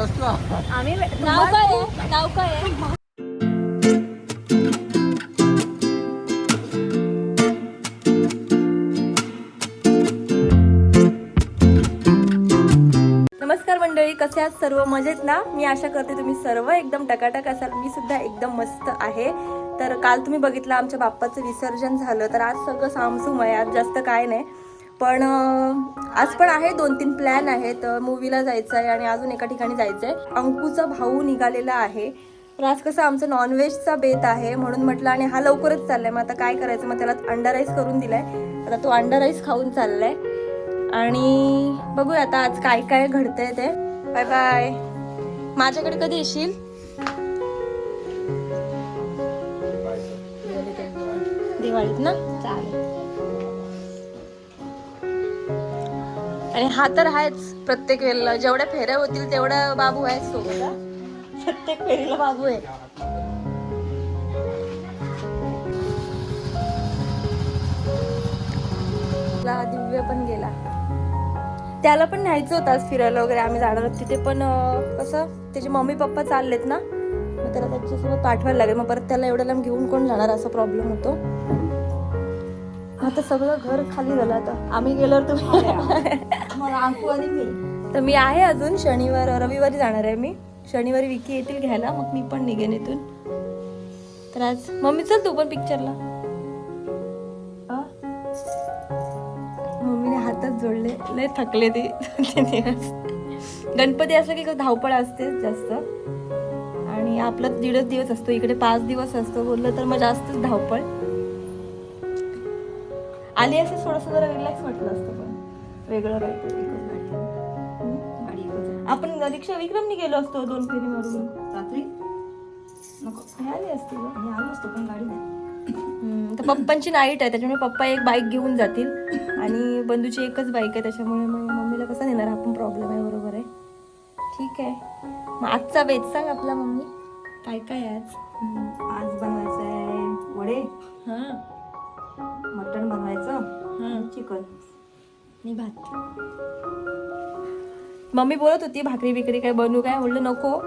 आम्ही नाव काय आहे? नाव काय आहे? नमस्कार मंडळी कसे आहात सर्व? मजेत ना? मी आशा करते तुम्ही सर्व एकदम टकाटक असाल. मी सुद्धा एकदम मस्त आहे. तर काल तुम्ही बघितलं आमच्या बाप्पाचं विसर्जन झालं. तर आज सगळं सामसूम आहे. आज जास्त काय नाही. पण आज पण आहे दोन तीन प्लॅन आहेत. मूवीला जायचं आहे आणि अजून एका ठिकाणी जायचं आहे अंकुचा भाऊ निघालेला आहे. तर आज कसं आमचं नॉनव्हेजचा बेत आहे म्हणून म्हटलं आणि हा लवकरच चाललाय. मग आता काय करायचं? मग त्याला अंडा राईस करून दिलाय. आता तो अंडा राईस खाऊन चाललाय. आणि बघूया आता आज काय काय घडतंय ते. बाय बाय माझ्याकडे कधी येशील? दिवाळीत ना? चालेल. आणि हा तर आहेच प्रत्येक वेळेला. जेवढ्या फेऱ्या होतील तेवढा बाबू आहे सोबत प्रत्येक फेरीला बाबू आहे ला दिव्य पण गेला. त्याला पण न्यायचं होतं आज फिरायला वगैरे. आम्ही जाणार आहोत तिथे पण कसं त्याचे मम्मी पप्पा चाललेत ना मग त्याला त्याच्यासोबत पाठवायला लागेल. मग परत त्याला एवढ्याला घेऊन कोण जाणार? असा प्रॉब्लेम होतो. आता सगळं घर खाली झालं आता. आम्ही गेल्यावर तुम्ही तर मी आहे अजून शनिवार रविवारी जाणार आहे मी. शनिवारी विकी येतील घ्यायला मग मी पण निघेन इथून. तर आज मम्मी चल तू पण पिक्चरला मम्मीने हातच जोडले लय थकले ते. दिवस गणपती असलं की धावपळ असते जास्त. आणि आपला दीडच दिवस असतो इकडे पाच दिवस असतो बोललं तर मग जास्तच धावपळ. आली असे थोडस जरा रिलॅक्स वाटलं असतं पण. वेगळं काहीतरी? आपण रिक्षा विक्रमनी गेलो असतो दोन फेरी मारून रात्री? नको आली असती गं. आणि आलो असतो पण गाडी नाही. तर पप्पांची नाईट आहे त्याच्यामुळे पप्पा एक बाईक घेऊन जातील. आणि बंधूची एकच बाईक आहे त्याच्यामुळे मग मम्मीला कसं नेणार हा पण प्रॉब्लेम आहे बरोबर आहे. ठीक आहे. मग आजचा बेत सांग आपला मम्मी. काय काय आज? आज बनवायचं आहे वडे. हां. मटण बनवायचं. हां. चिकन. आणि भात मम्मी बोलत होती भाकरी बिकरी काय बनवू काय? म्हणलं नको.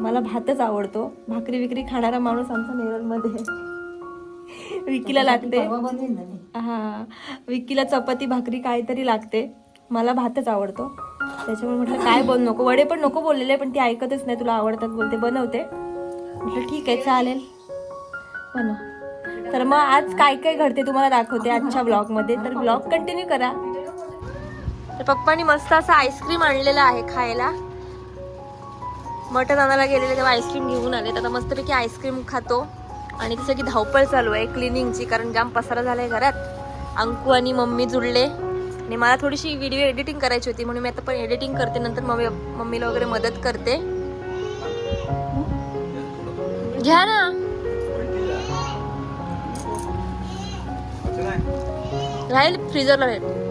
मला भातच आवडतो. भाकरी बिकरी खाणारा माणूस आमचा नेरलमध्ये आहे. विकीला लागते. हा. विकीला चपाती भाकरी काहीतरी लागते. मला भातच आवडतो. त्याच्यामुळे म्हटलं काय बनवू? नको. वडे पण नको बोललेले पण ती ऐकतच नाही. तुला आवडतात बोलते बनवते. म्हटलं ठीक आहे चालेल. बनव. तर मग आज काय काय घडते तुम्हाला दाखवते आजच्या ब्लॉगमध्ये. तर ब्लॉग कंटिन्यू करा. तर पप्पानी मस्त असं आईस्क्रीम आणलेलं आहे खायला. मटण आणायला गेलेले तेव्हा आईस्क्रीम घेऊन आले आता मस्तपैकी आईस्क्रीम खातो. आणि ती सगळी धावपळ चालू आहे क्लिनिंगची कारण जाम पसारा झालाय घरात. अंकू आणि मम्मी जुळले. आणि मला थोडीशी व्हिडिओ एडिटिंग करायची होती म्हणून मी आता पण एडिटिंग करते. नंतर मम्मी मम्मीला वगैरे मदत करते. घ्या ना. राहील फ्रीजरला राहील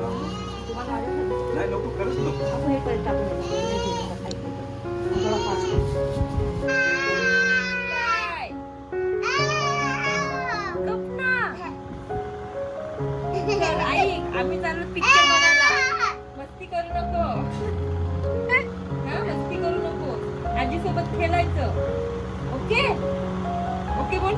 आम्ही चाललो पिक्चर बघायला मस्ती करू नको हा मस्ती करू नको आजी सोबत खेळायचं ओके ओके बोल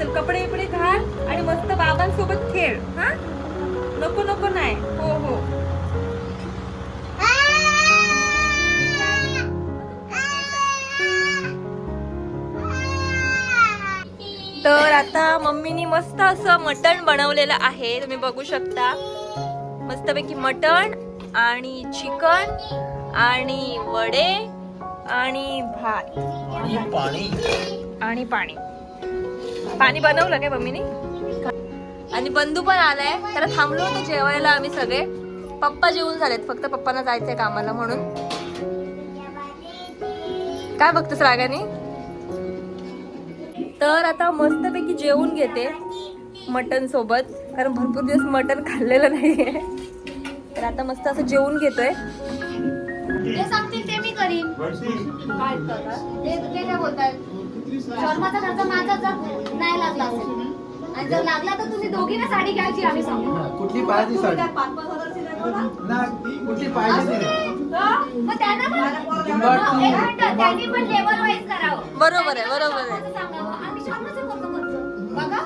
चल कपडे बिपडे घाल आणि मस्त बाबांसोबत खेळ हा? नको नको नाही. हो हो. तर आता मम्मीनी मस्त असं मटण बनवलेलं आहे. तुम्ही बघू शकता. मस्तपैकी मटण आणि चिकन आणि वडे आणि भात. पाणी. आणि पाणी. पाणी बनवलं काय मम्मीने? आणि बंधू पण आलाय. त्याला थांबलो होतो जेवायला आम्ही सगळे. पप्पा जेवून झालेत. फक्त पप्पांना जायचंय कामाला म्हणून. काय बघतेस रागाने? तर आता मस्तपैकी जेवून घेते मटन सोबत. कारण भरपूर दिवस मटन खाल्लेलं नाहीये. तर आता मस्त असं जेवून घेतोय. जे सांगतील ते मी करीन. काय करणार? शर्माचा खर्च माझा जर नाही लागला असेल आणि जर लागला तर तुम्ही दोघींना साडी घ्यायची आम्ही सांगू. कुठली पाहिजे साडी? कुठली पाहिजे ती? मग त्यांना पण तुंबाड हो, तू. एक मिनिट, त्यांनी पण लेवल वाईज करावं. बरोबर आहे, त्यांनी पण बरोबर आहे. स्वतःचं सांगावं. आम्ही शामराचं करतो खर्च. बघा.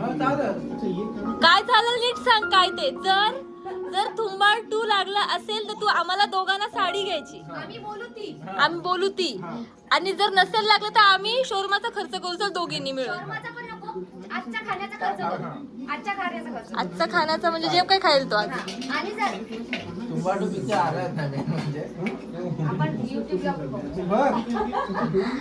हा चालेल. काय झालं नीट सांग काय ते? जर जर तुंबाड टू लागला असेल तर तू आम्हाला दोघांना साडी घ्यायची. आम्ही बोलू ती. आम्ही बोलू ती. आणि जर नसेल लागलं तर आम्ही शोरमाचा खर्च करू चल दोघींनी मिळून. शर्माचा पण नको. आजच्या खाण्याचा खर्च करू. आजच्या खाण्याचा खर्च आजचा खाण्याचा म्हणजे जे काही खाईल तो आज. हा. आणि जर तुंबाडू पिक्चर आलाय ना मेन म्हणजे आपण युट्यूबला बघू. बघ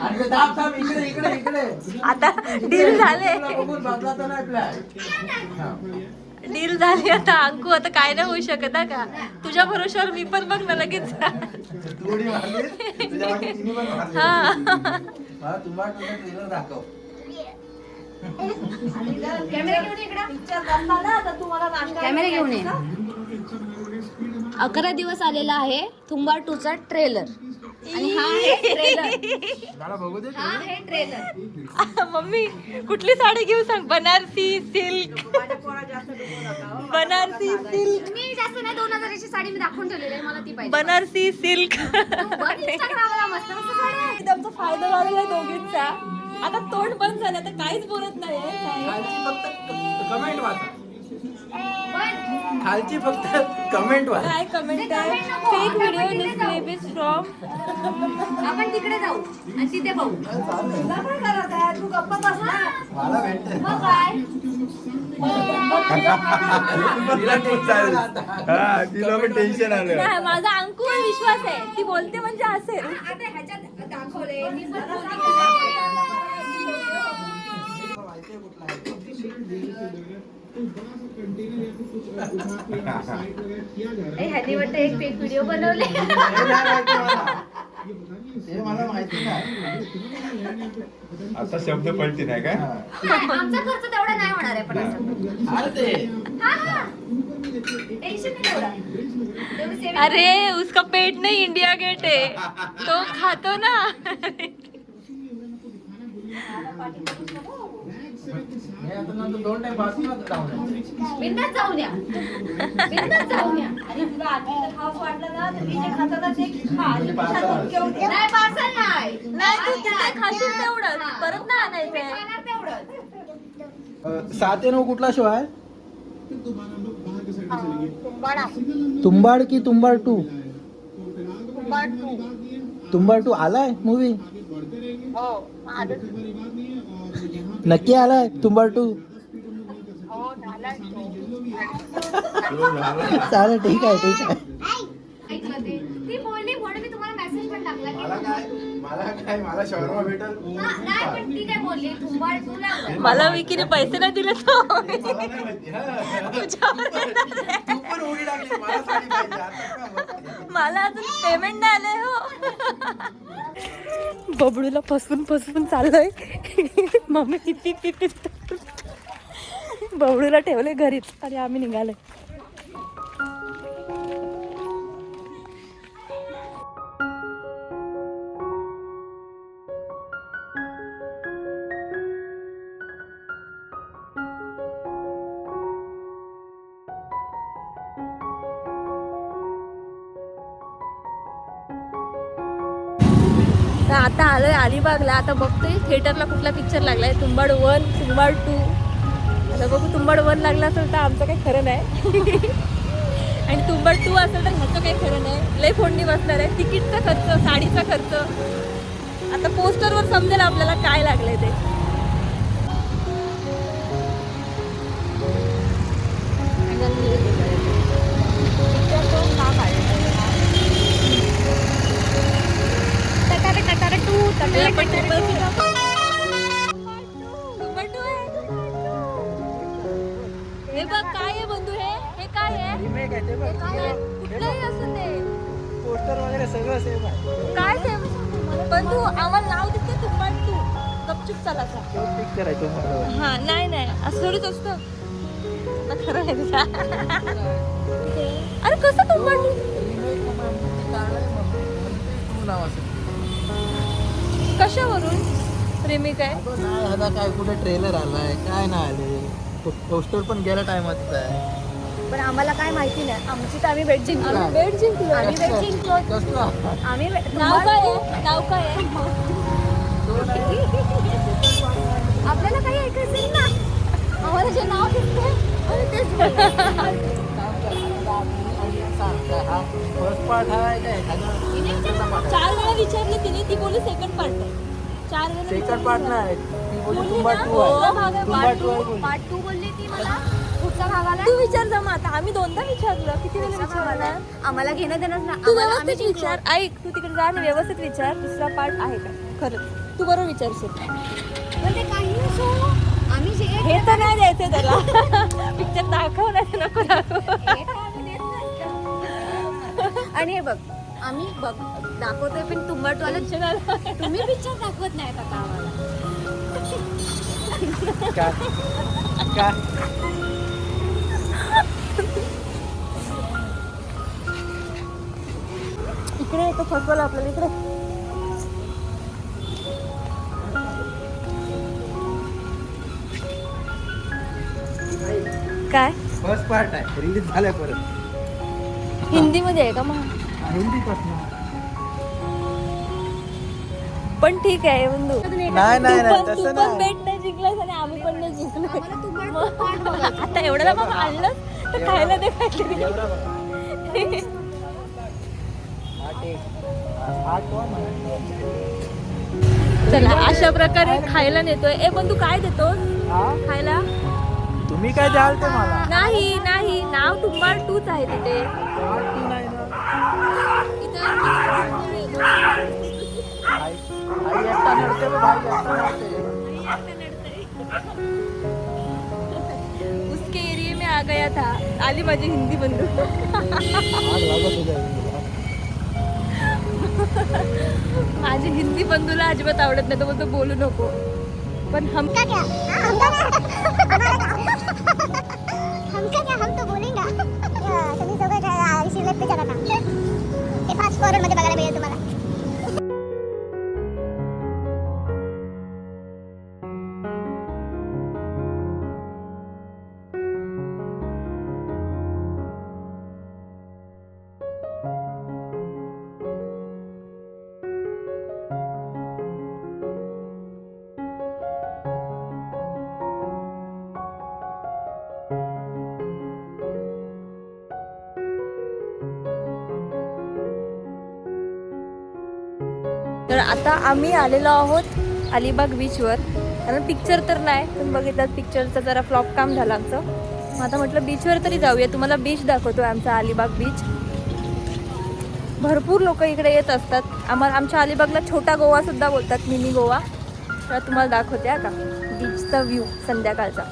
आणि ते दाब थांब इकडे इकडे इकडे. आता डील झाले. तुला बघून बदला तर नाही प्लॅन डील झाली आता अंकू आता काय नाही होऊ शकत का? तुझ्या भरोश्यावर मी पण बघ ना लगेच. हा. कॅमेरा घेऊन ये इकडं कॅमेरा घेऊन ये अकरा दिवस आलेला आहे तुंबा टूचा ट्रेलर. आणि हा आहे ट्रेलर. मला बघू दे. हा आहे ट्रेलर. मम्मी कुठली साडी घेऊ सांग? बनारसी सिल्क. बनारसी सिल्क. मी जास्त नाही दोन हजाराची साडी मी दाखवून ठेवलेली आहे मला ती पाहिजे. बनारसी सिल्क. एकदमचा फायदा झालेला आहे दोघींचा. आता तोंड बंद झालं आता काहीच बोलत नाही कमेंट वाचा. खालची फक्त कमेंट वाचा. काय कमेंट आहे. फेक आपण व्हिडिओ तिकडे दिस. बेबी फ्रॉम आपण तिकडे जाऊ. आणि तिथे बघू. मला भेटते मग काय? तिला टेन्शन आलं. हा तिला पण टेन्शन आलं माझा अंकूवर विश्वास आहे. ती बोलते म्हणजे असेल. आता ह्याच्यात दाखवले मी पण बोलली की दाखवले. ए, ह्यांनी वाटतं एक फेक व्हिडिओ बनवले. हे नाही माहिती मला. मला माहिती नाही. आता शब्द पलटी नाही काय? आमचा खर्च तेवढा नाही होणार आहे पण असं. अरे उसका पेट नहीं इंडिया गेट है. तो खातो ना. हे जाऊन या म्हणजे. नाही पार्सल नाही. नाही तू तिथे खाशील तेवढंच. हा. परत नाही तुम्ही आणायचंय खाणार तेवढंच. अ, सात नऊ कुठला शो आहे? तुंबाड. की तुंबाड टू? तुंबाड टू. आलाय मूवी नक्की आलाय तुंबाड टू चालेल ठीक आहे ठीक आहे. ऐकलं ते ती बोलली म्हणून मी तुम्हाला मेसेज पण टाकला की मला काय मला काय मला शर्मा भेटल नाही पण ती काय बोलली तुंबाड तू लागलं मला विकीने पैसे नाही दिले तो मला मला मला अजून पेमेंट नाही आलंय हो. बबडूला फसवून फसवून चाललोय. मम्मी किती किती बबडूला ठेवले घरीच. आणि आम्ही निघालोय. आता आलोय अलिबागला. आता बघतोय थिएटरला कुठला पिक्चर लागलाय. तुंबाड वन तुंबाड टू आता बघू तुंबाड वन लागला असेल तर आमचं काही खरं नाही. आणि तुंबाड टू असेल तर ह्याचं काही खरं नाही. लय फोडणी बसणार आहे. तिकीटचा खर्च साडीचा खर्च. आता पोस्टरवर समजेल आपल्याला काय लागलंय ते. कटारे हे बघ काय आहे बंधू हे? हे काय आहे? कुठलंही असू दे. पोस्टर वगैरे सगळं सेम आहे. काय पण तू आम्हाला नाव देते तुंबाड तू. गपचूप पिक्चर आहे तुम्हाला हा नाही नाही. असं थोडीच असतं. खरं आहे अरे कसं तुंबाड नाव असेल. कशावरून? आहे अगं नाही आता काय कुठे ट्रेलर आलाय काय नाही आले. पोस्टर पण गेल्या टायमात आहे. पण आम्हाला काय माहिती नाही. आमची तर आम्ही भेट जिंकलो. आम्ही भेट जिंकलो. आम्ही भेट जिंकलो. कसला आम्ही भेट- नाव काय आहे? नाव काय आहे? आपल्याला काही ऐकायचं नाही ना. आम्हाला जे नाव दिसतंय आम्ही तेच बोलतो. फर्स्ट पार्ट आहे का एखादा चार वेळा विचारले तिने ती बोलली सेकंड पार्ट आहे. चार वेळा सेकंड पार्ट नाही. ती बोलली ना, टू हो, आहे भाग आहे, तुंबा part टू आहे. बोलली. पार्ट टू बोलली ती मला पुढचा भाग आला तू विचार जा मग आता. आम्ही दोनदा विचारलं. किती वेळा विचारलं? आम्हाला घेणं देणंच ना तू आम्हाला आम्ही व्यवस्थित विचार ऐक तू तिकडे जा आणि व्यवस्थित विचार. दुसरा पार्ट आहे का? खरंच तू बरोबर विचारशील पण ते काही असो आम्ही जे हे तर नाही द्यायचं त्याला. पिक्चर दाखव नाही नको दाखव आणि हे बघ आम्ही बघ दाखवतोय पण तुंबाटवाला तुम्ही पिक्चर दाखवत नाहीत आता आम्हाला काय काय इकडे येतो फसवलं आपल्याला इकडे. काय? फर्स्ट पार्ट आहे. रिलीज झालाय परत. हिंदीमध्ये आहे का मग? हिंदी पण ठीक आहे बंधू. नाही नाही तू नाही पण तू तसं पण नाही. बेट नाही जिंकलास आणि आम्ही पण नाही जिंकलो आता एवढ्याला मग आणलं तर खायला काहीतरी एवढा वन चला अशा प्रकारे खायला नेतोय. ए पण तू काय देतो हा? खायला? तुम्ही काय द्याल ते मला? नाही नाही. नाव तुंबाड तूच आहे तिथे. आठ तीन आहे ना इथं आई आई एकटा नडते बघ, भाई एकटा नडते. उसके एरिया में आ गया था. आली माझी हिंदी बंधू आग लागत. माझी हिंदी बंधूला अजिबात आवडत नाही तो बोलतो बोलू नको. पण हम हमका क्या क्या हम तो बोलेंगे? तुम्ही सगळं रिसिव्ह लेफ्ट जगा का ते फास्ट फॉरवर्डमध्ये बघायला मिळेल तुम्हाला. तर आता आम्ही आलेलो आहोत अलिबाग बीचवर कारण पिक्चर तर नाही पण बघितलं पिक्चरचं जरा फ्लॉप काम झालं आमचं. मग आता म्हटलं बीचवर तरी जाऊया. तुम्हाला बीच दाखवतो आमचा अलिबाग बीच भरपूर लोक इकडे येत असतात. आम्हाला आमच्या अलिबागला छोटा गोवा सुद्धा बोलतात मिनी गोवा. तर तुम्हाला दाखवते का? बीचचा व्ह्यू संध्याकाळचा.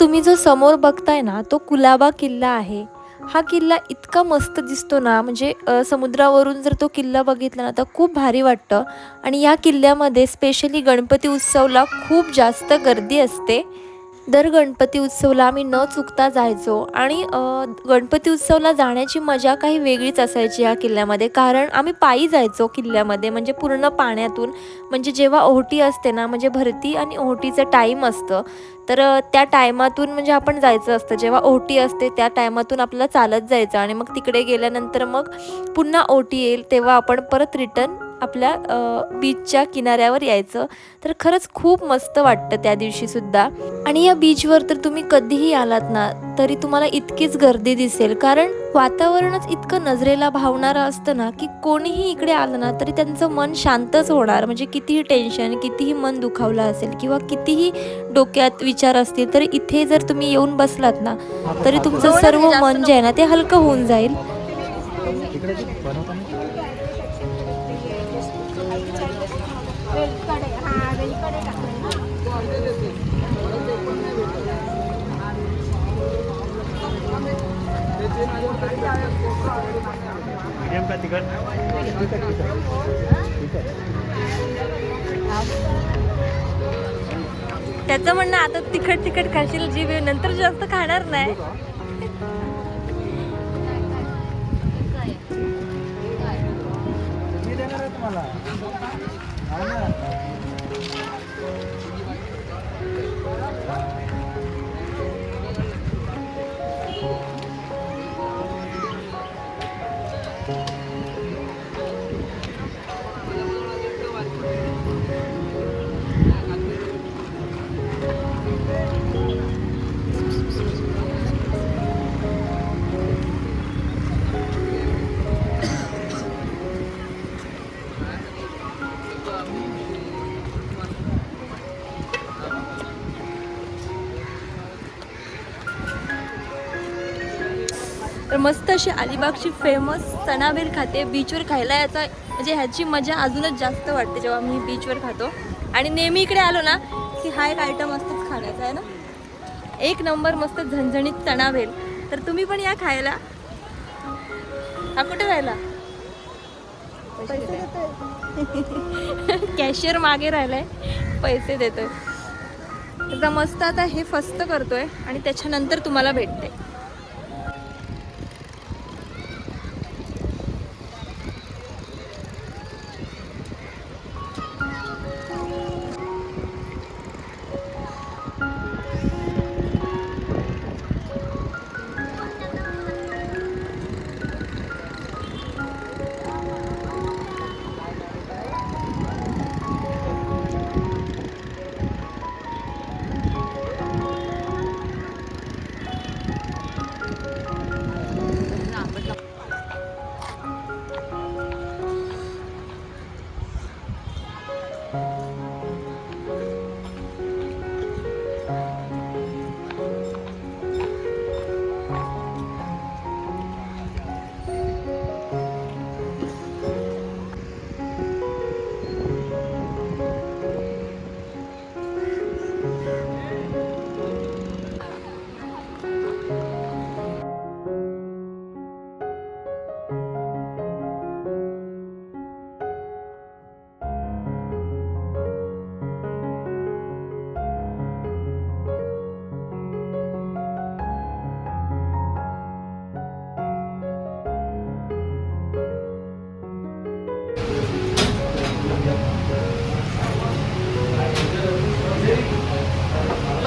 तुम्ही जो समोर बघताय ना तो कुलाबा किल्ला आहे. हा किल्ला इतका मस्त दिसतो ना म्हणजे समुद्रावरून जर तो किल्ला बघितला ना तर खूप भारी वाटतं. आणि या किल्ल्यामध्ये स्पेशली गणपती उत्सवला खूप जास्त गर्दी असते. दर गणपती उत्सवला आम्ही न चुकता जायचो. आणि गणपती उत्सवला जाण्याची मजा काही वेगळीच असायची या किल्ल्यामध्ये. कारण आम्ही पायी जायचो किल्ल्यामध्ये म्हणजे पूर्ण पाण्यातून. म्हणजे जेव्हा ओहोटी असते ना म्हणजे भरती आणि ओहोटीचं टाईम असतं. तर त्या टायमातून म्हणजे आपण जायचं असतं. जेव्हा ओटी असते त्या टायमातून आपल्याला चालत जायचं. आणि मग तिकडे गेल्यानंतर मग पुन्हा ओटी येईल तेव्हा आपण परत रिटर्न आपल्या बीचच्या किनाऱ्यावर यायचं. तर खरंच खूप मस्त वाटतं त्या दिवशी सुद्धा. आणि या बीचवर तर तुम्ही कधीही आलात ना तरी तुम्हाला इतकीच गर्दी दिसेल. कारण वातावरणच इतकं नजरेला भावणारं असतं ना की कोणीही इकडे आलं ना तरी त्यांचं मन शांतच होणार. म्हणजे कितीही टेन्शन कितीही मन दुखावलं असेल किंवा कितीही डोक्यात विचार असतील तर इथे जर तुम्ही येऊन बसलात ना तरी तुमचं सर्व मन जे आहे ना ते हलकं होऊन जाईल. त्याचं म्हणणं आता तिखट तिखट खाशील जीव नंतर जास्त खाणार नाही. मस्त अशी अलिबागची फेमस चणाबेल खाते. बीचवर खायला याचा म्हणजे ह्याची मजा अजूनच जास्त वाटते जेव्हा मी बीचवर खातो. आणि नेहमी इकडे आलो ना की हा एक आयटम असतोच खाण्याचा आहे ना? एक नंबर मस्त झणझणीत चणाबेल तर तुम्ही पण या खायला. हा कुठे राहिला? कॅशियर मागे राहिलाय. पैसे देतोय. एकदा मस्त आता हे फस्त करतोय आणि त्याच्यानंतर तुम्हाला भेटते.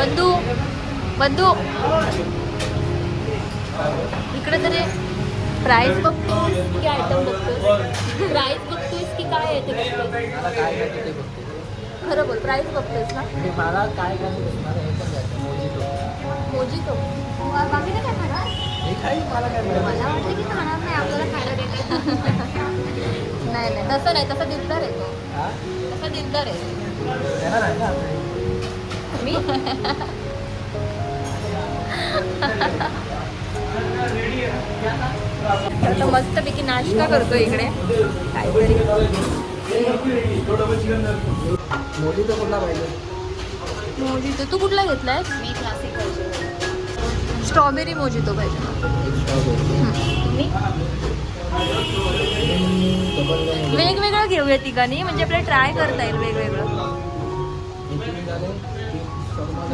बंधू बंधू. इकडे तरी प्राईस बघतोस की आयटम बघतोस? प्राईस बघतोस की काय आहे ते बघतोस? काय खरं बोल प्राईस बघतोस ना? मला काय खायचं मला हे पण घ्यायचं मोजी मोजी तो बाकी नाही काय खाणार मला काय वाटलं की खाणार नाही आपल्याला खायला देतात नाही नाही तसं नाही तसं दिलदार आहे तो. तसं दिलदार आहे. मी आता मस्तपैकी नाश्ता करतो इकडे. काहीतरी. मोजितो तू कुठला घेतलाय? मी क्लासिक स्ट्रॉबेरी मोजितो पाहिजे. वेगवेगळं घेऊया तिघांनी. म्हणजे आपल्याला ट्राय करता येईल वेगवेगळं.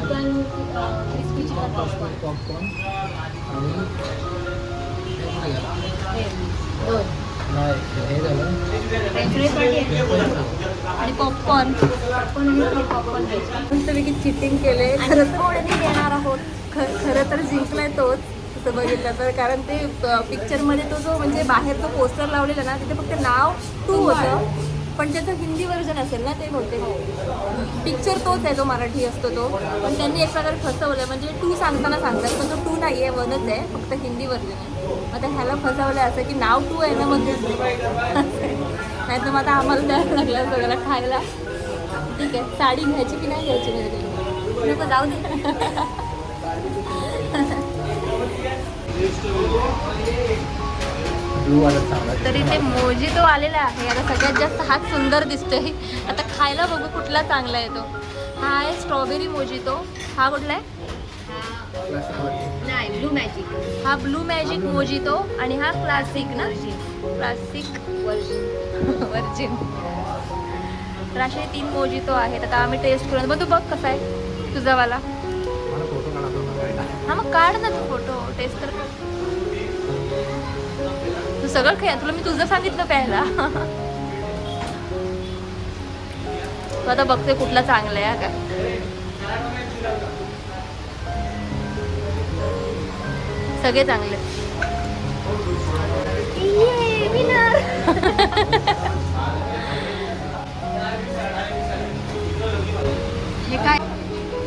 Chicken crispy chicken popcorn popcorn आणि? दोन. नाही हे झालं. आणि पॉपकॉर्न पॉपकॉर्न आणि पॉपकॉर्न मस्तपैकी चिटिंग केले खरं तर देणार आहोत. खरं तर जिंकलाय तोच. तसं बघितलं तर. कारण ते पिक्चरमध्ये तो जो म्हणजे बाहेर तो पोस्टर लावलेला ना तिथे फक्त नाव टू होतं. पण त्याचं हिंदी व्हर्जन असेल ना ते बहुतेक. पिक्चर तोच आहे जो मराठी असतो तो. पण त्यांनी एक प्रकारे फसवलं म्हणजे टू सांगताना सांगतात पण तो टू नाही आहे वनच आहे. फक्त हिंदी व्हर्जन आहे. मग त्या ह्याला फसवलं असं की नाव टू आहे ना मध्ये नाही तर मग आता आम्हाला द्यायला लागलं सगळ्याला खायला. ठीक आहे. साडी घ्यायची की नाही घ्यायची म्हणजे नको जाऊ दे. तर इथे मोजितो आलेला आहे. आता सगळ्यात जास्त हाच सुंदर दिसतोय. आता खायला बघू कुठला चांगला येतो हा आहे स्ट्रॉबेरी मोजितो हा कुठला आहे? Blue magic. हा ब्लू मॅजिक मोजितो आणि हा क्लासिक ना? Classic virgin. तर असे तीन मोजितो आहेत. आता आम्ही टेस्ट करून मग तू बघ कसा आहे. तुझा वाला. मला फोटो काढा हा मग काढ ना तू फोटो सगळं खेळ तुला मी तुझं सांगितलं प्यायला. तू आता बघते कुठला चांगला आहे का काय. सगळे चांगले हे काय?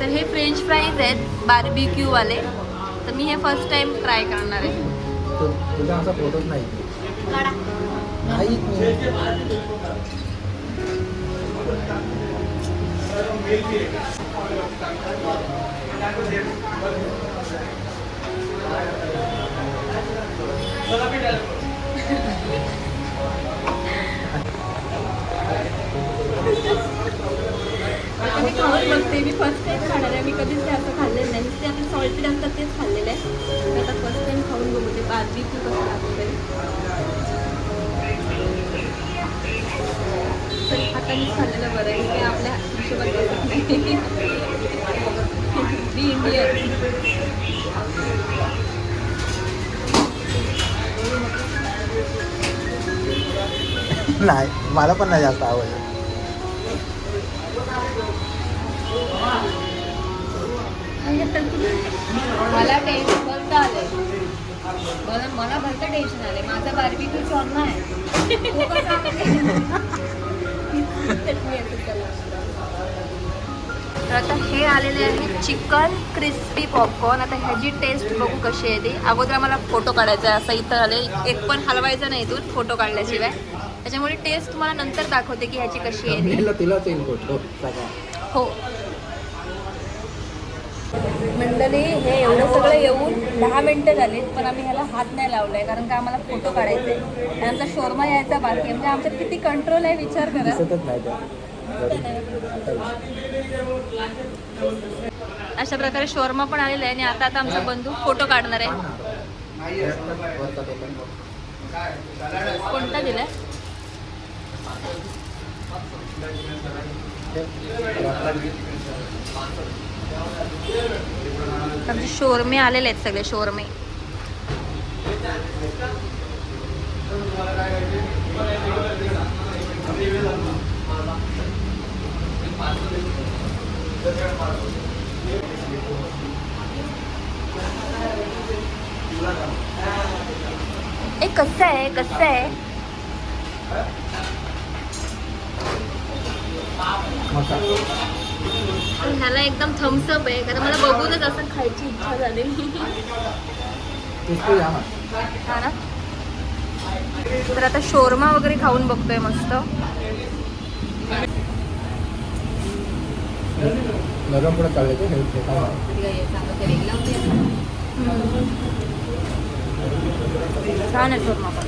तर हे फ्रेंच फ्राईज आहेत बार्बिक्यू वाले. तर मी हे फर्स्ट टाइम ट्राय करणार आहे. बघते. मी फर्स्ट टाइम खाणार आहे. मी कधीच ते असं खाल्लेलं नाही. ते आपण सॉल्टेड असतात तेच खाल्लेलं आहे. मी आता फर्स्ट टाइम खाऊन बघू ते कसं लागतं तरी मीच खाल्लेलं बरं आहे. ते आपल्या हिशोबात बी इंडियन. नाही मला पण नाही जास्त आवडलं. मला टेन्शन भलतं आलंय. मला मला भलतं टेन्शन आलंय. माझा बार्बिक्यू शॉर्मा आहे. आलेले आहे चिकन क्रिस्पी पॉपकॉर्न. आता ह्याची टेस्ट बघू कशी आहे ती. अगोदर आम्हाला फोटो काढायचा आहे असं इथं आले. एक पण हलवायचं नाही इथून फोटो काढल्याशिवाय. त्याच्यामुळे टेस्ट तुम्हाला नंतर दाखवते की ह्याची कशी आहे तुलाच येईल फोटो सगळा हो. मंडळी हे एवढं सगळं येऊन दहा मिनिटं झालीत पण आम्ही ह्याला हात नाही लावलाय कारण का आम्हाला फोटो काढायचे आमचा शोरमा यायचा बाकी. म्हणजे आमच्यात किती कंट्रोल आहे विचार करा. अशा प्रकारे शोरमा पण आलेला आहे आणि आता आता आमचा बंधू फोटो काढणार आहे. कोणता दिलाय? आमचे शोरमे आलेले आहेत सगळे शोरमे. ए कसं आहे कसं आहे? ह्याला एकदम थम्सअप आहे कारण मला बघूनच असं खायची इच्छा झाली. हा ना? तर आता शोरमा वगैरे खाऊन बघतोय मस्त. नरम पुढे चालले हे हे. काय आहे? छान आहे शोरमा पण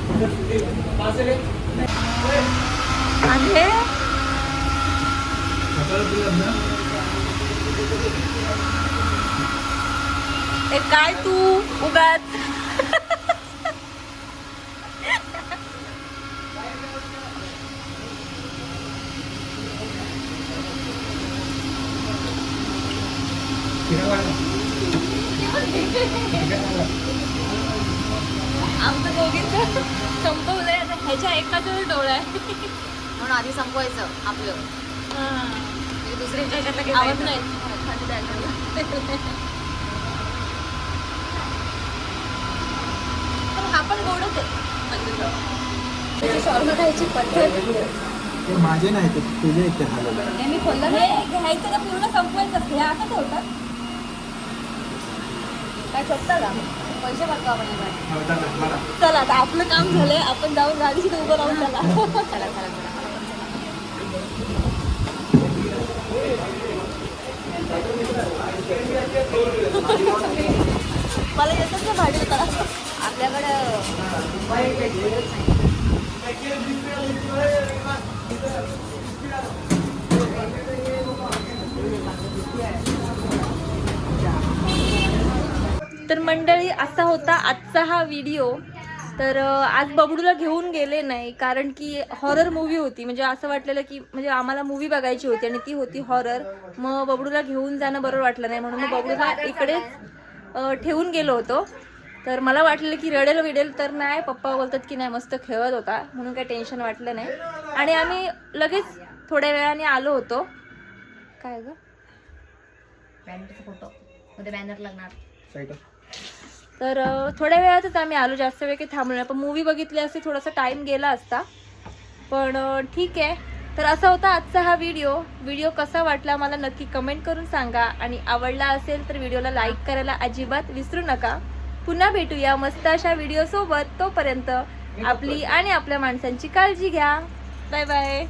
आणि हे ए काय तू? उगाच. आमचं दोघींचं संपवलंय. आता ह्याच्या एकाच डोळा आहे. म्हणून आधी संपवायचं आपलं. म्हणजे दुसऱ्यांच्या ह्याच्यातलं आवड घेता नाही येतं. खाली द्यायला. पण हा पण गोडच आहे. शॉर्मा खायची पद्धत ते माझे नाही ते तुझे ते झालेले मी खोललं नाही घ्यायचं का पूर्ण संपवायचं हे असं ठेवतात. काय शोधता का? पैसे भरतो आपण याला. चला आता आपलं काम झालंय. आपण जाऊन गाडीशी उभं राहून चला. चला चला चला. मला येतच ना भाडी. करा आपल्याकडं तर मंडळी असा होता आजचा हा व्हिडिओ तर आज बबडूला घेऊन गेले नाही कारण की हॉरर मूवी होती. म्हणजे असं वाटलेलं की म्हणजे आम्हाला मूवी बघायची होती आणि ती होती हॉरर मग बबडूला घेऊन जाणं बरोबर वाटलं नाही म्हणून मग बबडूला इकडेच ठेवून गेलो होतो. तर मला वाटलेलं की रडेल विडेल तर नाही पप्पा बोलतात की नाही मस्त खेळत होता म्हणून काही टेन्शन वाटलं नाही. आणि आम्ही लगेच थोड्या वेळाने आलो होतो. काय ग? फोटो मध्ये बॅनर लागणार. तर थोड्या वेळातच आम्ही आलो. जास्त वेळ काही थांबलो नाही. पण मूवी बघितली असते थोडासा टाइम गेला असता. पण ठीक आहे. तर असा होता आजचा हा व्हिडिओ व्हिडिओ कसा वाटला मला नक्की कमेंट करून सांगा. आणि आवडला असेल तर व्हिडिओला लाईक करायला अजिबात विसरू नका. पुन्हा भेटूया मस्त अशा व्हिडिओसोबत तोपर्यंत आपली आणि आपल्या माणसांची काळजी घ्या. Bye bye